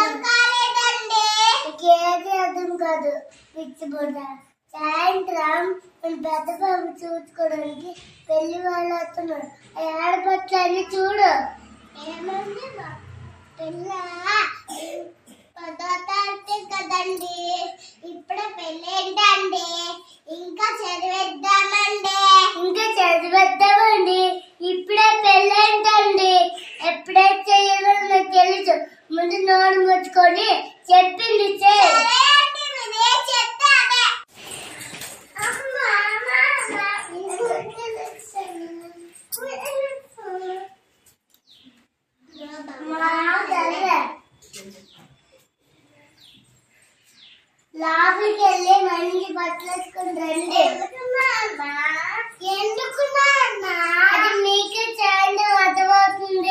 అర్థం కాలేదండి. ఏది సాయంత్రం మన పెద్ద బాబు చూసుకోవడానికి పెళ్ళి వాళ్ళు వస్తున్నారు. ఆడపట్లన్నీ చూడు. ఏమండి పిల్ల? పదో తారీఖు కదండి. ఇప్పుడు పెళ్ళి ఏంటండి? ఇంకా చదివేద్దాం? లాభీకి వెళ్ళి మంచి బట్టలు వేసుకుని రండి.